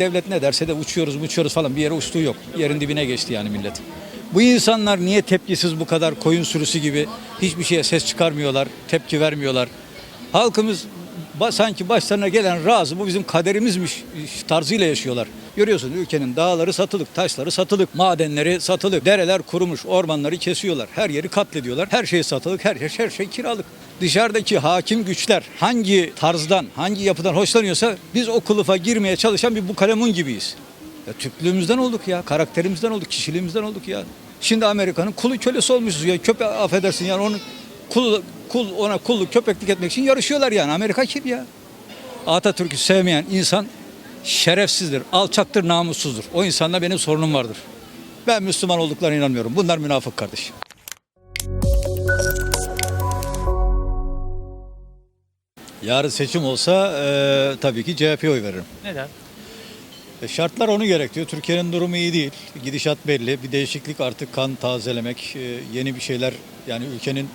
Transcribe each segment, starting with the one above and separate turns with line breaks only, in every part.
devlet ne derse de uçuyoruz uçuyoruz falan bir yere uçtuğu yok. Yerin dibine geçti yani millet. Bu insanlar niye tepkisiz bu kadar koyun sürüsü gibi hiçbir şeye ses çıkarmıyorlar, tepki vermiyorlar? Halkımız sanki başlarına gelen razı bu bizim kaderimizmiş tarzıyla yaşıyorlar. Görüyorsun ülkenin dağları satılık, taşları satılık, madenleri satılık, dereler kurumuş, ormanları kesiyorlar. Her yeri katlediyorlar. Her şey satılık, her, her, her şey kiralık. Dışarıdaki hakim güçler hangi tarzdan, hangi yapıdan hoşlanıyorsa biz o kılıfa girmeye çalışan bir bu kalemun gibiyiz. Ya Türklüğümüzden olduk ya, karakterimizden olduk, kişiliğimizden olduk ya. Şimdi Amerika'nın kulu kölesi olmuşuz ya. Köpe affedersin yani onu kul, kul ona kulluk köpeklik etmek için yarışıyorlar yani. Amerika kim ya? Atatürk'ü sevmeyen insan şerefsizdir, alçaktır, namussuzdur. O insanla benim sorunum vardır. Ben Müslüman olduklarına inanmıyorum. Bunlar münafık kardeş. Yarın seçim olsa e, tabii ki CHP'ye oy veririm.
Neden?
E, Şartlar onu gerektiriyor. Türkiye'nin durumu iyi değil. Gidişat belli. Bir değişiklik artık kan tazelemek, e, yeni bir şeyler yani ülkenin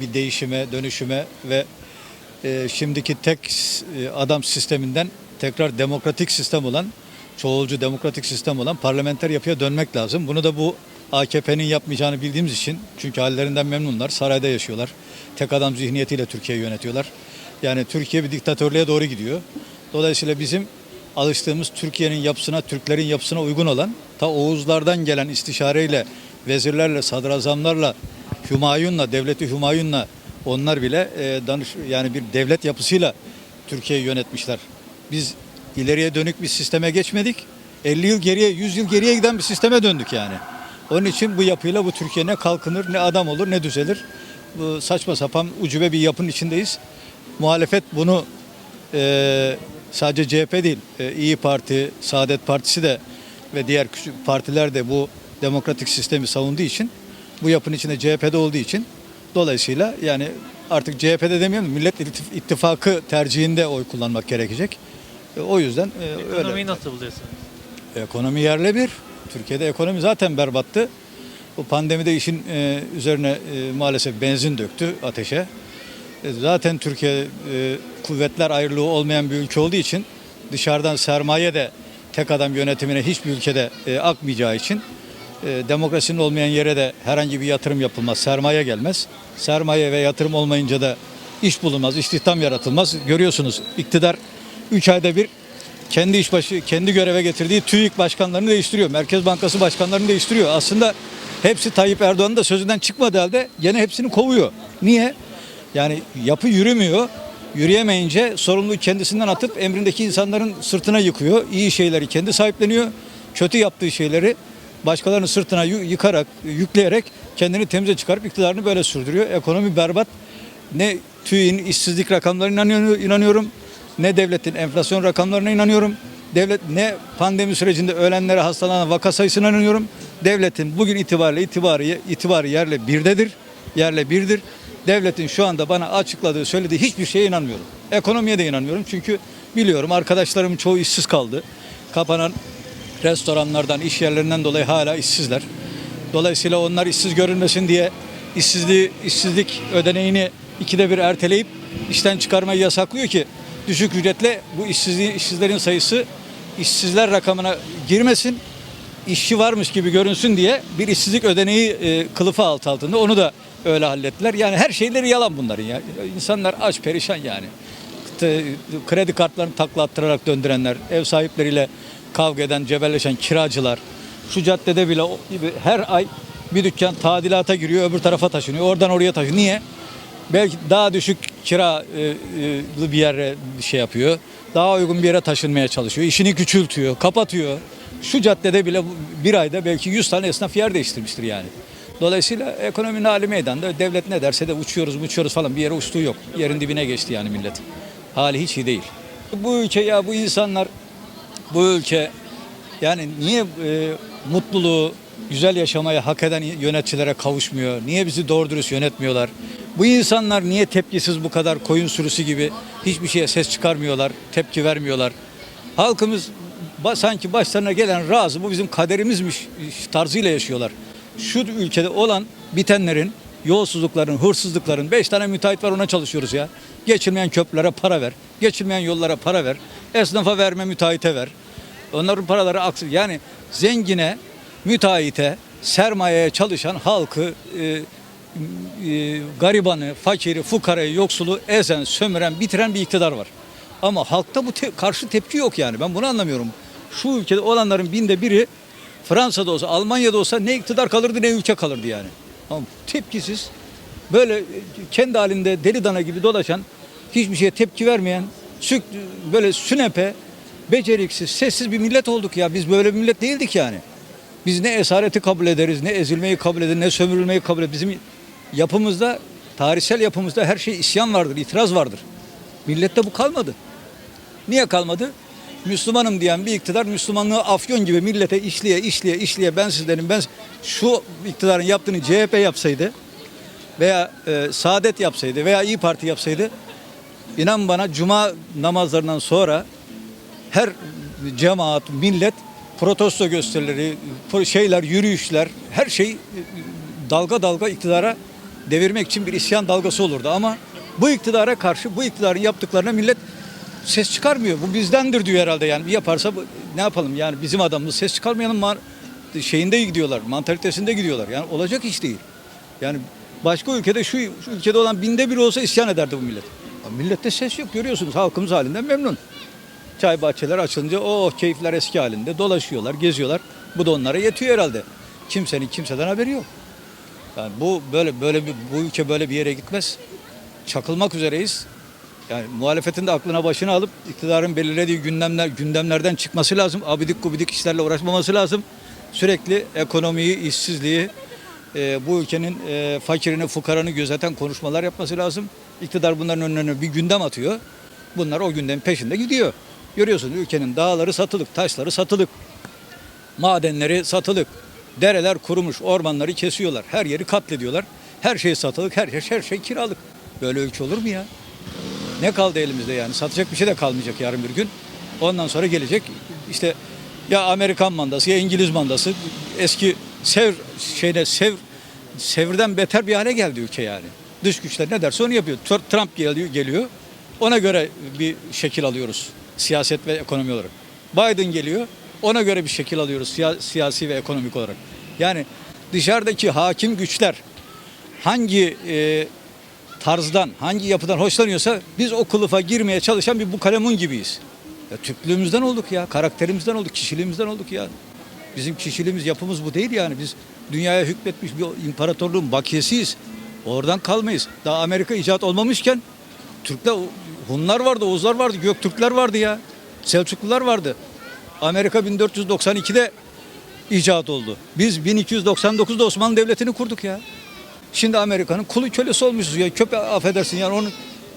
bir değişime, dönüşüme ve e, şimdiki tek e, adam sisteminden tekrar demokratik sistem olan, çoğulcu demokratik sistem olan parlamenter yapıya dönmek lazım. Bunu da bu AKP'nin yapmayacağını bildiğimiz için çünkü hallerinden memnunlar. Sarayda yaşıyorlar. Tek adam zihniyetiyle Türkiye'yi yönetiyorlar. Yani Türkiye bir diktatörlüğe doğru gidiyor. Dolayısıyla bizim alıştığımız Türkiye'nin yapısına, Türklerin yapısına uygun olan ta Oğuzlardan gelen istişareyle, vezirlerle, sadrazamlarla, Hümayun'la, devleti Hümayun'la onlar bile e, danış yani bir devlet yapısıyla Türkiye'yi yönetmişler. Biz ileriye dönük bir sisteme geçmedik. 50 yıl geriye, 100 yıl geriye giden bir sisteme döndük yani. Onun için bu yapıyla bu Türkiye ne kalkınır, ne adam olur, ne düzelir. Bu saçma sapan ucube bir yapının içindeyiz. Muhalefet bunu e, sadece CHP değil, e, İyi Parti, Saadet Partisi de ve diğer küçük partiler de bu demokratik sistemi savunduğu için bu yapının içinde CHP'de olduğu için dolayısıyla yani artık CHP'de demiyorum Millet İttif- İttifakı tercihinde oy kullanmak gerekecek. E, o yüzden e, öyle.
Ekonomiyi nasıl buluyorsunuz?
Ekonomi yerle bir. Türkiye'de ekonomi zaten berbattı. Bu pandemide işin e, üzerine e, maalesef benzin döktü ateşe. E, zaten Türkiye e, kuvvetler ayrılığı olmayan bir ülke olduğu için dışarıdan sermaye de tek adam yönetimine hiçbir ülkede e, akmayacağı için e, demokrasinin olmayan yere de herhangi bir yatırım yapılmaz, sermaye gelmez. Sermaye ve yatırım olmayınca da iş bulunmaz, istihdam yaratılmaz. Görüyorsunuz iktidar 3 ayda bir kendi iş başı, kendi göreve getirdiği TÜİK başkanlarını değiştiriyor. Merkez Bankası başkanlarını değiştiriyor. Aslında hepsi Tayyip Erdoğan'ın da sözünden çıkmadığı halde gene hepsini kovuyor. Niye? Yani yapı yürümüyor. Yürüyemeyince sorumluluğu kendisinden atıp emrindeki insanların sırtına yıkıyor. İyi şeyleri kendi sahipleniyor. Kötü yaptığı şeyleri başkalarının sırtına yı- yıkarak, yükleyerek kendini temize çıkarıp iktidarını böyle sürdürüyor. Ekonomi berbat. Ne TÜİ'nin işsizlik rakamlarına inanıyor- inanıyorum, ne devletin enflasyon rakamlarına inanıyorum. Devlet ne pandemi sürecinde ölenlere hastalanan vaka sayısına inanıyorum. Devletin bugün itibariyle itibarı, itibarı yerle birdedir. Yerle birdir. Devletin şu anda bana açıkladığı, söylediği hiçbir şeye inanmıyorum. Ekonomiye de inanmıyorum çünkü biliyorum arkadaşlarım çoğu işsiz kaldı. Kapanan restoranlardan, iş yerlerinden dolayı hala işsizler. Dolayısıyla onlar işsiz görünmesin diye işsizliği, işsizlik ödeneğini ikide bir erteleyip işten çıkarmayı yasaklıyor ki düşük ücretle bu işsizliği, işsizlerin sayısı işsizler rakamına girmesin. işçi varmış gibi görünsün diye bir işsizlik ödeneği e, kılıfı alt altında onu da öyle hallettiler. Yani her şeyleri yalan bunların ya. İnsanlar aç perişan yani. Kredi kartlarını takla attırarak döndürenler, ev sahipleriyle kavga eden, cebelleşen kiracılar. Şu caddede bile her ay bir dükkan tadilata giriyor, öbür tarafa taşınıyor. Oradan oraya taşınıyor. Niye? Belki daha düşük kiralı bir yere şey yapıyor. Daha uygun bir yere taşınmaya çalışıyor. İşini küçültüyor, kapatıyor. Şu caddede bile bir ayda belki 100 tane esnaf yer değiştirmiştir yani. Dolayısıyla ekonominin hali meydanda. Devlet ne derse de uçuyoruz uçuyoruz falan bir yere uçtuğu yok. Yerin dibine geçti yani millet. Hali hiç iyi değil. Bu ülke ya bu insanlar bu ülke yani niye e, mutluluğu, güzel yaşamayı hak eden yöneticilere kavuşmuyor? Niye bizi doğru dürüst yönetmiyorlar? Bu insanlar niye tepkisiz bu kadar koyun sürüsü gibi hiçbir şeye ses çıkarmıyorlar, tepki vermiyorlar? Halkımız sanki başlarına gelen razı bu bizim kaderimizmiş tarzıyla yaşıyorlar. Şu ülkede olan bitenlerin, yolsuzlukların, hırsızlıkların, beş tane müteahhit var ona çalışıyoruz ya. Geçilmeyen köprülere para ver, geçilmeyen yollara para ver, esnafa verme müteahhite ver. Onların paraları aksın. Yani zengine, müteahhite, sermayeye çalışan halkı, e, e, garibanı, fakiri, fukarayı, yoksulu ezen, sömüren, bitiren bir iktidar var. Ama halkta bu te- karşı tepki yok yani. Ben bunu anlamıyorum. Şu ülkede olanların binde biri Fransa'da olsa, Almanya'da olsa ne iktidar kalırdı ne ülke kalırdı yani. Ama tepkisiz, böyle kendi halinde deli dana gibi dolaşan, hiçbir şeye tepki vermeyen, sük, böyle sünepe, beceriksiz, sessiz bir millet olduk ya. Biz böyle bir millet değildik yani. Biz ne esareti kabul ederiz, ne ezilmeyi kabul ederiz, ne sömürülmeyi kabul ederiz. Bizim yapımızda, tarihsel yapımızda her şey isyan vardır, itiraz vardır. Millette bu kalmadı. Niye kalmadı? Müslümanım diyen bir iktidar Müslümanlığı afyon gibi millete işliye işliye işliye ben sizlerin ben şu iktidarın yaptığını CHP yapsaydı veya e, Saadet yapsaydı veya İyi Parti yapsaydı inan bana cuma namazlarından sonra her cemaat, millet protesto gösterileri, şeyler, yürüyüşler, her şey e, dalga dalga iktidara devirmek için bir isyan dalgası olurdu. Ama bu iktidara karşı bu iktidarın yaptıklarına millet ses çıkarmıyor. Bu bizdendir diyor herhalde yani. Yaparsa ne yapalım yani bizim adamımız ses çıkarmayalım şeyinde gidiyorlar, mantalitesinde gidiyorlar. Yani olacak iş değil. Yani başka ülkede şu, şu ülkede olan binde bir olsa isyan ederdi bu millet. Millette ses yok görüyorsunuz halkımız halinden memnun. Çay bahçeler açılınca o keyifler eski halinde dolaşıyorlar, geziyorlar. Bu da onlara yetiyor herhalde. Kimsenin kimseden haberi yok. Yani bu böyle böyle bir bu ülke böyle bir yere gitmez. Çakılmak üzereyiz. Yani muhalefetin de aklına başına alıp iktidarın belirlediği gündemler gündemlerden çıkması lazım. Abidik gubidik işlerle uğraşmaması lazım. Sürekli ekonomiyi, işsizliği, e, bu ülkenin e, fakirini, fukaranı gözeten konuşmalar yapması lazım. İktidar bunların önüne bir gündem atıyor. Bunlar o gündemin peşinde gidiyor. Görüyorsunuz ülkenin dağları satılık, taşları satılık, madenleri satılık, dereler kurumuş, ormanları kesiyorlar, her yeri katlediyorlar. Her şey satılık, her şey, her şey kiralık. Böyle ülke olur mu ya? Ne kaldı elimizde yani? Satacak bir şey de kalmayacak yarın bir gün. Ondan sonra gelecek işte ya Amerikan mandası ya İngiliz mandası eski sev şeyde sev sevrden beter bir hale geldi ülke yani. Dış güçler ne derse onu yapıyor. Tr- Trump geliyor, geliyor. Ona göre bir şekil alıyoruz siyaset ve ekonomi olarak. Biden geliyor. Ona göre bir şekil alıyoruz siya- siyasi ve ekonomik olarak. Yani dışarıdaki hakim güçler hangi e, tarzdan, hangi yapıdan hoşlanıyorsa biz o kılıfa girmeye çalışan bir bu kalemun gibiyiz. Ya Türklüğümüzden olduk ya, karakterimizden olduk, kişiliğimizden olduk ya. Bizim kişiliğimiz, yapımız bu değil yani. Biz dünyaya hükmetmiş bir imparatorluğun bakiyesiyiz. Oradan kalmayız. Daha Amerika icat olmamışken Türkler, Hunlar vardı, Oğuzlar vardı, Göktürkler vardı ya. Selçuklular vardı. Amerika 1492'de icat oldu. Biz 1299'da Osmanlı Devleti'ni kurduk ya. Şimdi Amerika'nın kulu kölesi olmuşuz ya. Köpe affedersin yani onun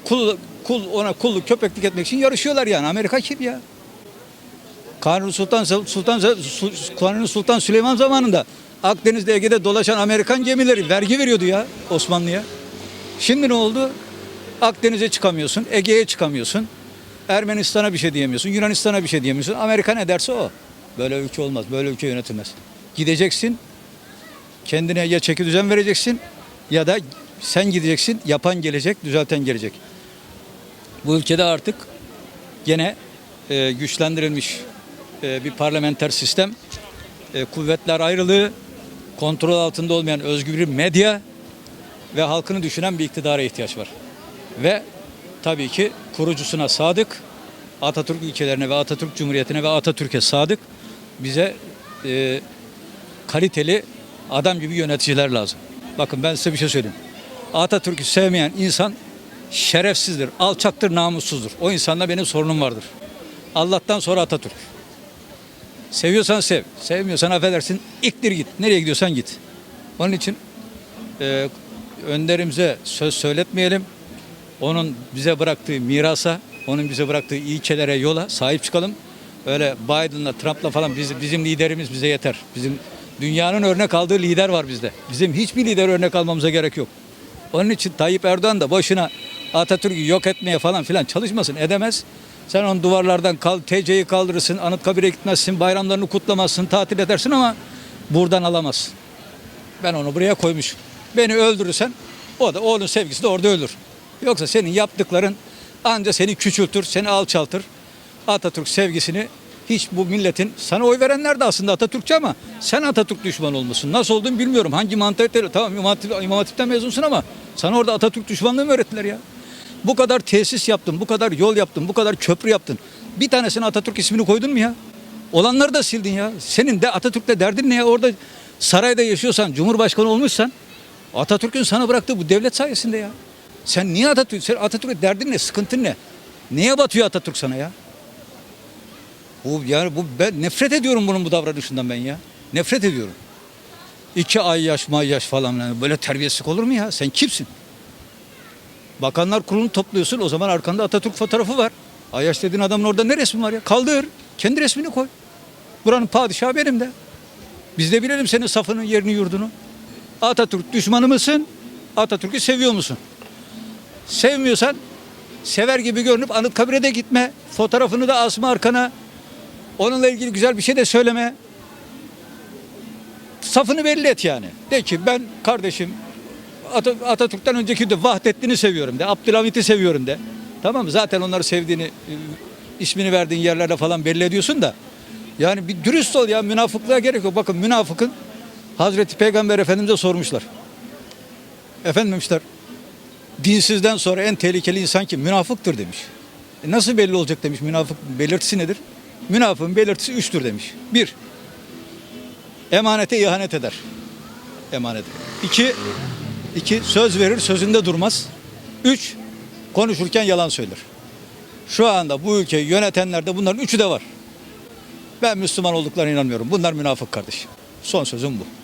kul, kul ona kulluk köpeklik etmek için yarışıyorlar yani. Amerika kim ya? Kanuni Sultan Sultan Kanuni Sultan Süleyman zamanında Akdeniz'de Ege'de dolaşan Amerikan gemileri vergi veriyordu ya Osmanlı'ya. Şimdi ne oldu? Akdeniz'e çıkamıyorsun, Ege'ye çıkamıyorsun. Ermenistan'a bir şey diyemiyorsun, Yunanistan'a bir şey diyemiyorsun. Amerika ne derse o. Böyle ülke olmaz, böyle ülke yönetilmez. Gideceksin, kendine ya çeki düzen vereceksin ya da sen gideceksin, yapan gelecek, düzelten gelecek. Bu ülkede artık gene e, güçlendirilmiş e, bir parlamenter sistem, e, kuvvetler ayrılığı, kontrol altında olmayan özgür bir medya ve halkını düşünen bir iktidara ihtiyaç var. Ve tabii ki kurucusuna sadık, Atatürk ilkelerine ve Atatürk Cumhuriyeti'ne ve Atatürk'e sadık, bize e, kaliteli adam gibi yöneticiler lazım. Bakın ben size bir şey söyleyeyim. Atatürk'ü sevmeyen insan şerefsizdir, alçaktır, namussuzdur. O insanla benim sorunum vardır. Allah'tan sonra Atatürk. Seviyorsan sev, sevmiyorsan affedersin, iktir git. Nereye gidiyorsan git. Onun için e, önderimize söz söyletmeyelim. Onun bize bıraktığı mirasa, onun bize bıraktığı ilkelere, yola sahip çıkalım. Öyle Biden'la, Trump'la falan biz, bizim liderimiz bize yeter. Bizim dünyanın örnek aldığı lider var bizde. Bizim hiçbir lider örnek almamıza gerek yok. Onun için Tayyip Erdoğan da boşuna Atatürk'ü yok etmeye falan filan çalışmasın, edemez. Sen onu duvarlardan kal, TC'yi kaldırırsın, Anıtkabir'e gitmezsin, bayramlarını kutlamazsın, tatil edersin ama buradan alamazsın. Ben onu buraya koymuşum. Beni öldürürsen o da oğlun sevgisi de orada ölür. Yoksa senin yaptıkların anca seni küçültür, seni alçaltır. Atatürk sevgisini Hiç bu milletin sana oy verenler de aslında Atatürkçü ama sen Atatürk düşmanı olmuşsun. Nasıl olduğunu bilmiyorum. Hangi mantaliteyle tamam İmam, Hatip, İmam Hatip'ten mezunsun ama sana orada Atatürk düşmanlığı mı öğrettiler ya? Bu kadar tesis yaptın, bu kadar yol yaptın, bu kadar köprü yaptın. Bir tanesine Atatürk ismini koydun mu ya? Olanları da sildin ya. Senin de Atatürk'le derdin ne ya? Orada sarayda yaşıyorsan, cumhurbaşkanı olmuşsan Atatürk'ün sana bıraktığı bu devlet sayesinde ya. Sen niye Atatürk, sen Atatürk'le derdin ne, sıkıntın ne? Neye batıyor Atatürk sana ya? Bu yani bu ben nefret ediyorum bunun bu davranışından ben ya. Nefret ediyorum. İki ay yaş may yaş falan böyle terbiyesizlik olur mu ya? Sen kimsin? Bakanlar kurulunu topluyorsun o zaman arkanda Atatürk fotoğrafı var. Ayyaş dediğin adamın orada ne resmi var ya? Kaldır. Kendi resmini koy. Buranın padişahı benim de. Biz de bilelim senin safının yerini yurdunu. Atatürk düşmanı mısın? Atatürk'ü seviyor musun? Sevmiyorsan sever gibi görünüp Anıtkabir'e de gitme. Fotoğrafını da asma arkana. Onunla ilgili güzel bir şey de söyleme. Safını belli et yani. De ki ben kardeşim Atatürk'ten önceki de Vahdettin'i seviyorum de. Abdülhamit'i seviyorum de. Tamam mı? Zaten onları sevdiğini, e, ismini verdiğin yerlerde falan belli ediyorsun da. Yani bir dürüst ol ya. Münafıklığa gerek yok. Bakın münafıkın Hazreti Peygamber Efendimiz'e sormuşlar. Efendim demişler. Dinsizden sonra en tehlikeli insan kim? Münafıktır demiş. E nasıl belli olacak demiş. Münafık belirtisi nedir? Münafığın belirtisi üçtür demiş. Bir, emanete ihanet eder. Emanet. İki, iki söz verir sözünde durmaz. Üç, konuşurken yalan söyler. Şu anda bu ülkeyi yönetenlerde bunların üçü de var. Ben Müslüman olduklarına inanmıyorum. Bunlar münafık kardeşim. Son sözüm bu.